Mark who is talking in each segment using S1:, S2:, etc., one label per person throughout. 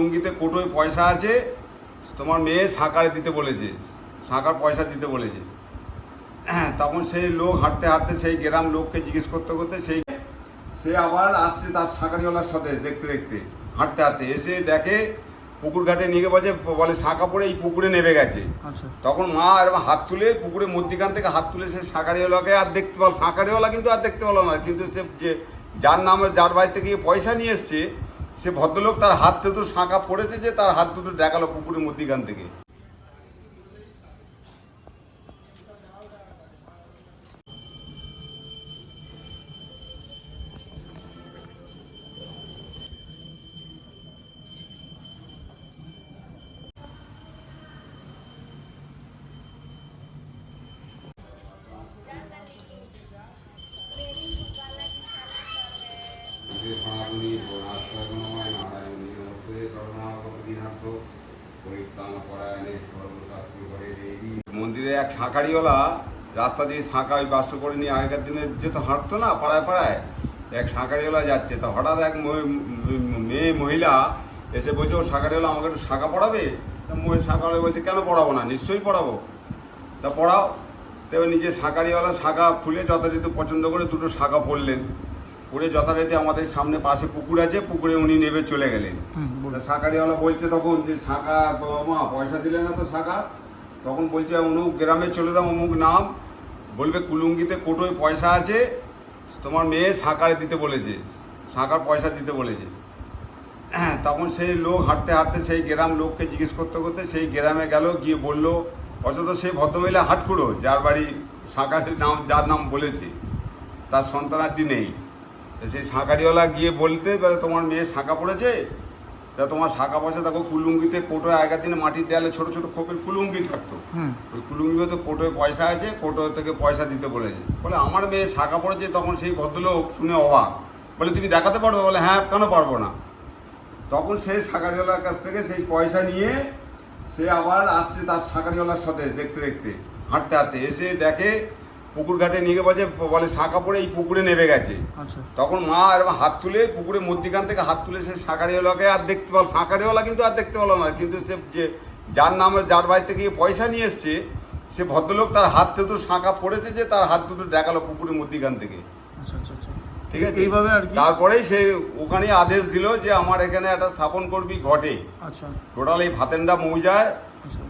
S1: লুঙ্গিতে কোটোয় পয়সা আছে তোমার মেয়ে সাঁকারে দিতে বলেছে সাঁকার পয়সা দিতে বলেছে। তখন সেই লোক হাঁটতে হাঁটতে সেই গ্রাম লোককে জিজ্ঞেস করতে করতে সেই সে আবার আসছে তার সাঁকারিওয়ালার সাথে দেখতে দেখতে হাঁটতে হাঁটতে। এসে দেখে পুকুর ঘাটে নিয়ে বলছে বলে শাঁকা পড়ে এই পুকুরে নেমে গেছে।
S2: আচ্ছা।
S1: তখন মা এরকম হাত তুলে পুকুরে মধ্যিখান থেকে হাত তুলে সে সাঁকারিওয়ালাকে আর দেখতে পাল সাঁকারিওয়ালা কিন্তু আর দেখতে পেল না। কিন্তু সে যে যার নামে যার বাড়িতে গিয়ে পয়সা নিয়ে এসছে সে ভদ্রলোক তার হাত তো শাঁকা পড়েছে যে তার হাত দুটো দেখাল পুকুরের মধ্যিখান থেকে। মন্দিরে এক শাঁকারিওয়ালা রাস্তা দিয়ে শাঁকা ওই বাস করে নিয়ে আগেকার দিনে যেহেতু হাঁটতো না, পাড়ায় পাড়ায়। এক শাঁকারিওয়ালা যাচ্ছে, তা হঠাৎ এক মেয়ে মহিলা এসে বলছে, ও শাঁকারিওয়ালা আমাকে একটু শাঁকা পড়াবে? তা মহিলা শাঁকাওয়ালা বলছে, কেন পড়াবো না? নিশ্চয়ই পড়াবো। তা পড়াও তবে নিজে শাঁকারিওয়ালা শাঁকা খুলে যথাযথ পছন্দ করে দুটো শাঁকা পড়লেন। পড়ে যথারীতি আমাদের সামনে পাশে পুকুর আছে পুকুরে উনি নেবে চলে গেলেন। শাঁকারিওয়ালা বলছে তখন যে শাঁখা মা পয়সা দিলে না তো শাঁখা? তখন বলছে অমুক গ্রামে চলে দাও অমুক নাম। বলবে কুলুঙ্গিতে কোটোয় পয়সা আছে তোমার মেয়ে শাঁকারে দিতে বলেছে শাঁকার পয়সা দিতে বলেছে। হ্যাঁ, তখন সেই লোক হাঁটতে হাঁটতে সেই গ্রাম লোককে জিজ্ঞেস করতে করতে সেই গ্রামে গেল গিয়ে বলল অথচ সেই ভদ্রমহিলা হাটকুড়ো যার বাড়ি শাঁকার নাম যার নাম বলেছে তার সন্তানাদি নেই। সেই শাঁকারিওয়ালা গিয়ে বলতে বলে তোমার মেয়ে শাঁকা পড়েছে? তা তোমার শাঁকা পয়সা দেখো কুলুঙ্গিতে কোটোয় আগের দিনে মাটির দেয়ালে ছোটো ছোটো খোপের কুলুঙ্গি থাকতো। ওই কুলুঙ্গিতে তো কোটোয় পয়সা আছে কোটো থেকে পয়সা দিতে বলেছে। বলে আমার মেয়ে শাঁকা পড়েছে তখন সেই ভদ্রলোক শুনে অবাক। বলে তুমি দেখাতে পারবে? বলে হ্যাঁ কেন পারব না? তখন সেই শাঁকারিওয়ালার কাছ থেকে সেই পয়সা নিয়ে সে আবার আসছে তার শাঁকারিওয়ালার সাথে দেখতে দেখতে। হাঁটতে হাঁটতে এসে দেখে পুকুর ঘাটে নিয়ে গিয়ে বলছে বলে শাঁখা পড়ে এই পুকুরে নেমে গেছে।
S2: আচ্ছা।
S1: তখন মা এরকম হাত তুলে পুকুরের মধ্যিখান থেকে হাত তুলে সে সাঁকারিওয়ালাকে আর দেখতে পাল সাঁকারিওয়ালা কিন্তু আর দেখতে পেল না কিন্তু সে যে যার নামে যার বাড়িতে গিয়ে পয়সা নিয়ে এসছে সে ভদ্রলোক তার হাত দুটো শাঁকা পড়েছে যে তার হাত দুটো দেখাল পুকুরের মধ্যিখান থেকে।
S2: আচ্ছা আচ্ছা আচ্ছা।
S1: ঠিক আছে?
S2: এইভাবে আর কি?
S1: তারপরেই সে ওখানে আদেশ দিল যে আমার এখানে একটা স্থাপন করবি ঘটে।
S2: আচ্ছা।
S1: টোটাল এই ভাতেন্ডা মৌজায়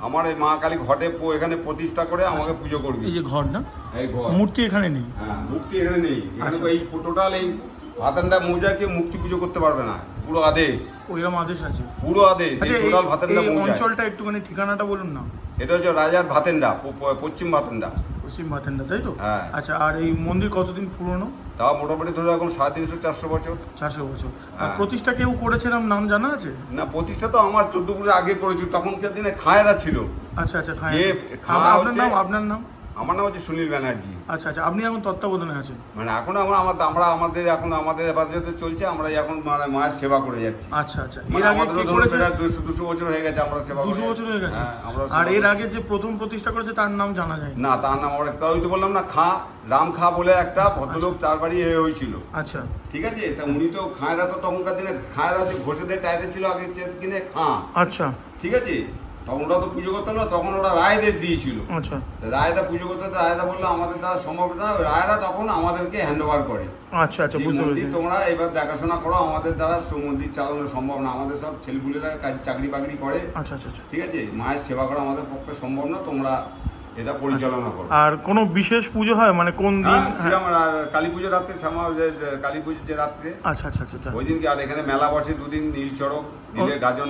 S1: আমার এই মা কালী ঘটে এখানে প্রতিষ্ঠা করে আমাকে পুজো করবে।
S2: এই যে ঘর না?
S1: এই ঘর।
S2: মূর্তি এখানে নেই?
S1: হ্যাঁ মূর্তি এখানে নেই। এখানে
S2: আচ্ছা।
S1: এই টোটাল এই ভাতান্ডা মৌজাকে মুক্তি পুজো করতে পারবে না। পুরো আদেশ।
S2: ওইরকম আদেশ আছে?
S1: পুরো আদেশ
S2: আচ্ছা
S1: টোটাল ভাতান্ডা মৌজা
S2: অঞ্চলটা একটুখানি ঠিকানাটা বলুন না।
S1: এটা হচ্ছে রাজার ভাতেন্ডা পশ্চিম ভাতেন্ডা
S2: পশ্চিম ভাতেন্ডা তাই তো?
S1: হ্যাঁ।
S2: আচ্ছা আর এই মন্দির কতদিন পুরনো?
S1: তাও মোটামুটি ধরে এখন সাড়ে তিনশো চারশো বছর।
S2: চারশো বছর। আর
S1: হ্যাঁ।
S2: প্রতিষ্ঠা কেউ করেছেন নাম জানা আছে?
S1: না প্রতিষ্ঠা তো আমার চোদ্দ পুজো আগে করেছি তখনকার দিনে খায়রা ছিল।
S2: আচ্ছা আচ্ছা খায় আপনার নাম আপনার নাম?
S1: আমার নাম হচ্ছে সুনীল ব্যানার্জি।
S2: আচ্ছা আচ্ছা আপনি এখন তত্ত্বাবধানে আছেন।
S1: মানে এখন আমরা আমাদের আমরা আমাদের এখন আমাদের হেফাজতে চলছে আমরা এখন মানে মায়ের সেবা করে যাচ্ছি।
S2: আচ্ছা আচ্ছা
S1: মানে
S2: এর আগে
S1: আমাদেরও
S2: কে করেছে?
S1: প্রায় দুশো দুশো বছর হয়ে গেছে আমরা সেবা করে
S2: দুশো
S1: যাচ্ছি।
S2: বছর হয়ে গেছে।
S1: হ্যাঁ, আমরা
S2: আর এর আগে যে প্রথম প্রতিষ্ঠা করেছে তার নাম জানা যায় না
S1: তার নাম আমরা ওই তো বললাম না খা রাম খা বলে একটা ভদ্রলোক তার বাড়ি হয়েছিল।
S2: আচ্ছা।
S1: ঠিক আছে? তা উনি তো খায়রা তো তখনকার দিনে খায়রা হচ্ছে ঘোষেদের টাইটে ছিল আগে কিনে খা।
S2: আচ্ছা।
S1: ঠিক আছে? তখন ওরা তো পুজো করতো না তখন ওরা রায়দের দিয়েছিল।
S2: আচ্ছা।
S1: রায়দা পুজো করতে রায়দা বলল আমাদের দ্বারা সম্ভব না। রায়রা তখন আমাদেরকে হ্যান্ড ওভার করে।
S2: আচ্ছা আচ্ছা
S1: মন্দির তোমরা এবার দেখাশোনা করো আমাদের দ্বারা মন্দির চালানো সম্ভব না। আমাদের সব ছেলেপুলেরা কাজ চাকরি বাকরি করে।
S2: আচ্ছা আচ্ছা আচ্ছা।
S1: ঠিক আছে? মায়ের সেবা করা আমাদের পক্ষে সম্ভব না। তোমরা এটা পরিচালনা করো
S2: আর কোনো বিশেষ পুজো হয়? মানে কোন দিন?
S1: হ্যাঁ,
S2: হ্যাঁ।
S1: শ্রীরাম কালী পুজোর রাত্রে শ্যামা কালী পুজোর যে রাত্রে
S2: আচ্ছা আচ্ছা আচ্ছা ওই
S1: ওই দিনকে আর এখানে মেলা বসে দুদিন নীল চড়ক নীলের গাজন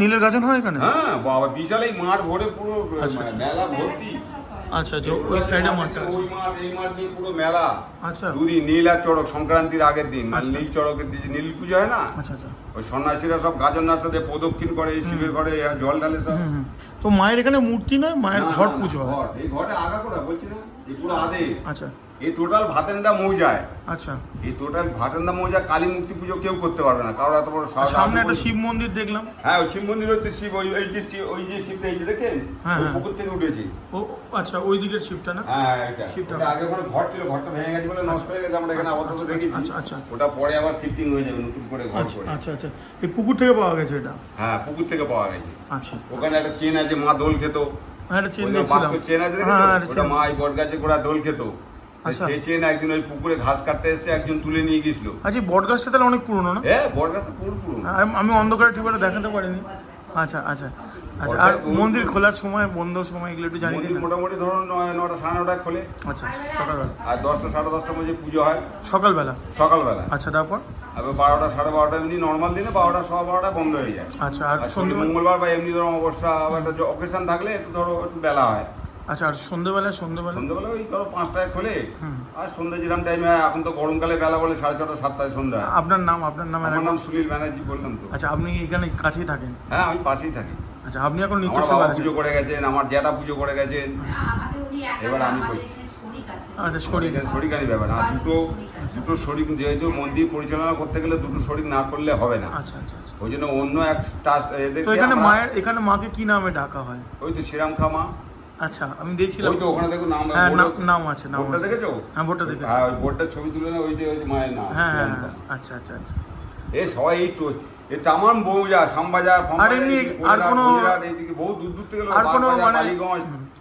S2: নীলের গাজন হয় এখানে?
S1: হ্যাঁ বাবা বিশাল এই মাঠ ভরে পুরো
S2: আচ্ছা, আচ্ছা।
S1: মেলা ভর্তি।
S2: আচ্ছা আচ্ছা ওই সাইডে মাঠটা
S1: ওই মাঠ এই মাঠ নিয়ে পুরো মেলা।
S2: আচ্ছা।
S1: দুদিন নীল আর চড়ক সংক্রান্তির আগের দিন।
S2: আচ্ছা।
S1: নীল চড়কের দিন নীল পুজো হয় না
S2: আচ্ছা আচ্ছা।
S1: ওই সন্ন্যাসীরা সব গাজন নাস্তাতে প্রদক্ষিণ করে এই শিবের ঘরে জল ঢালে সব।
S2: তো মায়ের এখানে মূর্তি নয় মায়ের ঘট পুজো হয়?
S1: ঘট। এই ঘটে আগা করা বলছি না এই পুরো আদেশ।
S2: আচ্ছা।
S1: এই টোটাল ভাতেন্দা মৌজায়
S2: আচ্ছা।
S1: এই টোটাল ভাতেন্দা মৌজা কালী মূর্তি পুজো কেউ করতে পারবে না। কারণ এত বড়
S2: সামনে একটা শিব মন্দির দেখলাম।
S1: হ্যাঁ ওই শিব মন্দির হচ্ছে শিব ওই ওই যে শিব ওই যে শিবটা এই যে দেখছেন?
S2: হ্যাঁ, হ্যাঁ।
S1: পুকুর থেকে উঠেছে।
S2: ও আচ্ছা ওই দিকের শিবটা না?
S1: হ্যাঁ এটা।
S2: শিবটা।
S1: আগে ওখানে ঘর ছিল ঘরটা ভেঙে গেছে বলে নষ্ট হয়ে গেছে আমরা এখানে আপাতত
S2: আচ্ছা,
S1: রেখেছি।
S2: আচ্ছা, আচ্ছা।
S1: ওটা পরে আবার শিফটিং হয়ে যাবে নতুন করে ঘর
S2: আচ্ছা
S1: করে
S2: আচ্ছা আচ্ছা। এই পুকুর থেকে পাওয়া গেছে এটা?
S1: হ্যাঁ পুকুর থেকে পাওয়া গেছে
S2: আচ্ছা।
S1: ওখানে একটা চেন আছে মা দোল খেত।
S2: হ্যাঁ চেন দেখছিলাম।
S1: চেন আছে?
S2: হ্যাঁ।
S1: মা এই বট গাছে গোড়া দোল খেত।
S2: আচ্ছা।
S1: সেই চেন একদিন ওই পুকুরে ঘাস কাটতে এসে একজন তুলে নিয়ে গেছিল
S2: আচ্ছা বট গাছটা তাহলে অনেক পুরনো না?
S1: হ্যাঁ বট গাছটা পুরো পুরো
S2: আমি- অন্ধকারে ঠিক করে দেখাতে পারিনি। আচ্ছা আচ্ছা আচ্ছা আর মন্দির খোলার সময় বন্ধর সময় এগুলো একটু জানিয়ে দিন
S1: মোটামুটি ধরুন নটা সাড়ে নটায় খোলে।
S2: আচ্ছা সকালবেলা।
S1: আর দশটা সাড়ে দশটার মধ্যে পুজো হয়।
S2: সকালবেলা?
S1: সকালবেলা।
S2: আচ্ছা তারপর?
S1: আবার বারোটা সাড়ে বারোটা এমনি নর্মাল দিনে বারোটা সব বারোটা বন্ধ হয়ে যায়।
S2: আচ্ছা আর
S1: শনি মঙ্গলবার বা এমনি ধরো অবস্থা বা একটা অকেশন থাকলে একটু ধরো একটু বেলা হয়।
S2: আচ্ছা আর সন্ধ্যেবেলা সন্ধ্যেবেলা
S1: সন্ধ্যাবেলা ওই ধরো পাঁচটায় খোলে। আর সন্ধ্যা যেরকম টাইমে এখন তো গরমকালে বেলা বলে সাড়ে ছটা সাতটায় সন্ধ্যা।
S2: আপনার নাম আপনার নাম
S1: আমার নাম সুনীল ব্যানার্জি বললাম তো।
S2: আচ্ছা আপনি এখানে কাছেই থাকেন?
S1: হ্যাঁ আমি পাশেই থাকি।
S2: আচ্ছা আপনি এখন নিত্য সেবা
S1: পুজো করে গেছেন আমার জ্যাঠা পুজো করে গেছেন। এবার আমি করি।
S2: আচ্ছা শরীর
S1: শরিকানি ব্যাপার আর দুটো দুটো শরিক যেহেতু মন্দির পরিচালনা করতে গেলে দুটো শরিক না করলে হবে না।
S2: আচ্ছা আচ্ছা আচ্ছা।
S1: ওই জন্য অন্য এক
S2: এখানে মায়ের এখানে মাকে কি নামে ডাকা হয়?
S1: ওই তো শ্রীরাম খামা
S2: আচ্ছা আমি দেখছিলাম।
S1: ওই তো ওখানে দেখো নাম
S2: হ্যাঁ নাম- আছে নাম
S1: বোর্ডটা
S2: আছে।
S1: দেখেছ?
S2: হ্যাঁ বোর্ডটা দেখেছি।
S1: হ্যাঁ ওই বোর্ডটার ছবি তুলে না ওই যে ওই মায়ের নাম
S2: হ্যাঁ হ্যাঁ। আচ্ছা আচ্ছা আচ্ছা আচ্ছা।
S1: এ সবাই এই তো এ তামান বউজা শ্যামবাজার
S2: আর এমনি আর কোনো-
S1: এইদিকে বহু দূর দূর থেকে লোক
S2: আর কোনো মানে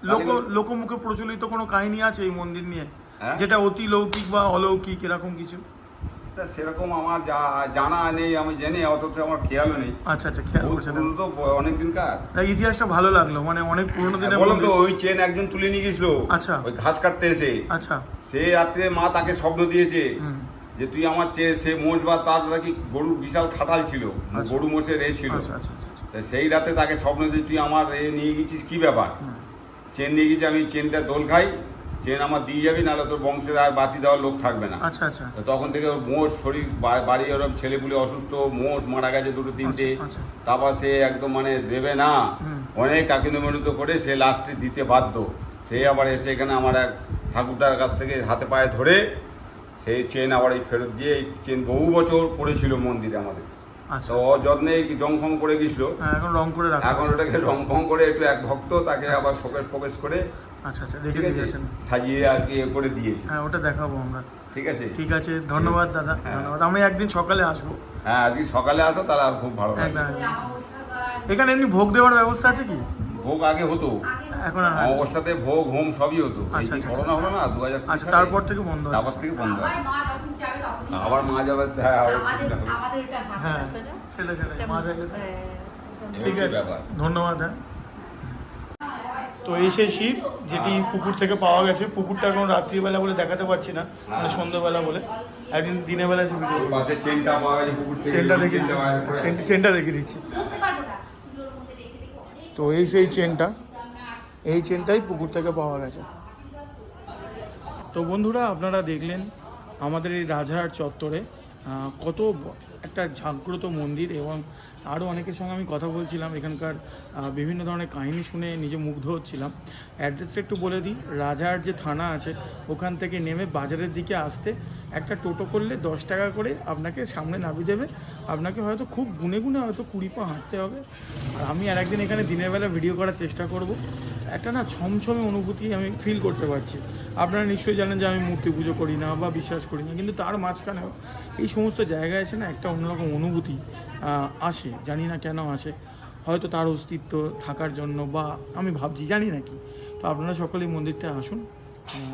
S2: লোক লোকমুখে প্রচলিত কোনো কাহিনী আছে এই মন্দির নিয়ে?
S1: হ্যাঁ?
S2: যেটা অতি লৌকিক বা অলৌকিক এরকম কিছু?
S1: তা সেরকম আমার যা- জানা নেই আমি জানি অত আমার খেয়ালও নেই।
S2: আচ্ছা আচ্ছা খেয়াল করছেন।
S1: তো অনেক দিনকার
S2: তাই ইতিহাসটা ভালো লাগল মানে অনেক পুরোনো দিনের
S1: বললাম তো ওই চেন একজন তুলে নিয়ে গেছিল
S2: আচ্ছা।
S1: ওই ঘাস কাটতে এসে।
S2: আচ্ছা।
S1: সে রাত্রে মা তাকে স্বপ্ন দিয়েছে
S2: হুম।
S1: যে তুই আমার চেয়ে সে মোষ বা তার নাকি গরু বিশাল খাটাল ছিল
S2: আচ্ছা।
S1: গরু মোষের এ ছিল।
S2: আচ্ছা আচ্ছা আচ্ছা আচ্ছা।
S1: তা সেই রাতে তাকে স্বপ্ন দিয়ে তুই আমার এ নিয়ে গেছিস কি ব্যাপার?
S2: হুম।
S1: চেন নিয়ে গেছি আমি চেনটা দোল খাই চেন আমার দিয়ে যাবি নাহলে তোর বংশের আর বাতি দেওয়ার লোক থাকবে না।
S2: আচ্ছা আচ্ছা।
S1: তখন থেকে ওর মোষ শরীর বাড়ি ওরম ছেলেপুলে অসুস্থ মোষ মারা গেছে দুটো তিনটে।
S2: আচ্ছা, আচ্ছা।
S1: তারপর সে একদম মানে দেবে না। অনেক কাকিনমনিত করে সে লাস্টে দিতে বাধ্য। সে আবার এসে এখানে আমার এক ঠাকুরদার কাছ থেকে হাতে পায়ে ধরে সেই চেন আবার এই ফেরত দিয়ে এই চেন বহু বছর পড়েছিল মন্দিরে আমাদের। তো অযত্নে জংফং করে গেছিল
S2: হ্যাঁ, এখন রং করে রাখা
S1: এখন ওটাকে রং ফং করে একটু এক ভক্ত তাকে আবার ফোকাস ফোকাস করে
S2: আচ্ছা আচ্ছা দিয়েছেন।
S1: সাজিয়ে আর কি করে দিয়েছে।
S2: হ্যাঁ ওটা দেখাবো আমরা।
S1: ঠিক আছে?
S2: ঠিক আছে ধন্যবাদ দাদা
S1: হ্যাঁ।
S2: ধন্যবাদ। আমি একদিন সকালে আসব।
S1: হ্যাঁ আজকে সকালে আসো তাহলে আর খুব ভালো
S2: এখানে এমনি ভোগ দেওয়ার ব্যবস্থা আছে কি?
S1: ভোগ আগে হতো।
S2: এখন হয়।
S1: অমাবস্যাতে ভোগ হোম সবই হতো। এই
S2: আচ্ছা, আচ্ছা,
S1: করোনা হলো না দু হাজার
S2: আচ্ছা তারপর থেকে বন্ধ
S1: তারপর থেকে বন্ধ। হয়
S3: আবার
S1: আবার মা যাবে হ্যাঁ আবার সেটা হবে।
S3: আমাদের এটা
S2: হ্যাঁ সেটা সেটা মাঝে যেতে ঠিক আছে। ধন্যবাদ হ্যাঁ। তো এই সেই শিব যেটি পুকুর থেকে পাওয়া গেছে পুকুরটা এখন রাত্রিবেলা বলে দেখাতে পারছি না মানে সন্ধ্যেবেলা বলে। একদিন দিনের বেলা
S1: চেনটা পাওয়া গেছে
S2: চেনটা দেখে
S1: চেনটা
S2: দেখে দিচ্ছি। তো এই সেই চেনটা, এই চেনটাই পুকুর থেকে পাওয়া গেছে। তো বন্ধুরা, আপনারা দেখলেন আমাদের এই রাজহাট চত্বরে কত একটা জাগ্রত মন্দির এবং আরও অনেকের সঙ্গে আমি কথা বলছিলাম। এখানকার বিভিন্ন ধরনের কাহিনী শুনে নিজে মুগ্ধ হচ্ছিলাম। অ্যাড্রেসটা একটু বলে দিই। রাজার যে থানা আছে, ওখান থেকে নেমে বাজারের দিকে আসতে একটা টোটো করলে দশ টাকা করে আপনাকে সামনে নামিয়ে দেবে। আপনাকে হয়তো খুব গুনে গুনে হয়তো কুড়ি পা হাঁটতে হবে। আর আমি আর একদিন এখানে দিনের বেলা ভিডিও করার চেষ্টা করব। একটা না ছমছমে অনুভূতি আমি ফিল করতে পারছি। আপনারা নিশ্চয়ই জানেন যে আমি মূর্তি পুজো করি না বা বিশ্বাস করি না, কিন্তু তার মাঝখানেও এই সমস্ত জায়গায় আছে না একটা অন্যরকম অনুভূতি আসে। জানি না কেন আসে। হয়তো তার অস্তিত্ব থাকার জন্য বা আমি ভাবছি, জানি না কি। তো আপনারা সকলেই মন্দিরটা আসুন।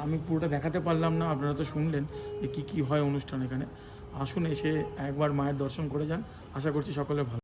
S2: আমি পুরোটা দেখাতে পারলাম না, আপনারা তো শুনলেন যে কী কী হয় অনুষ্ঠান এখানে। আসুন এসে একবার মায়ের দর্শন করে যান। আশা করছি সকলে ভালো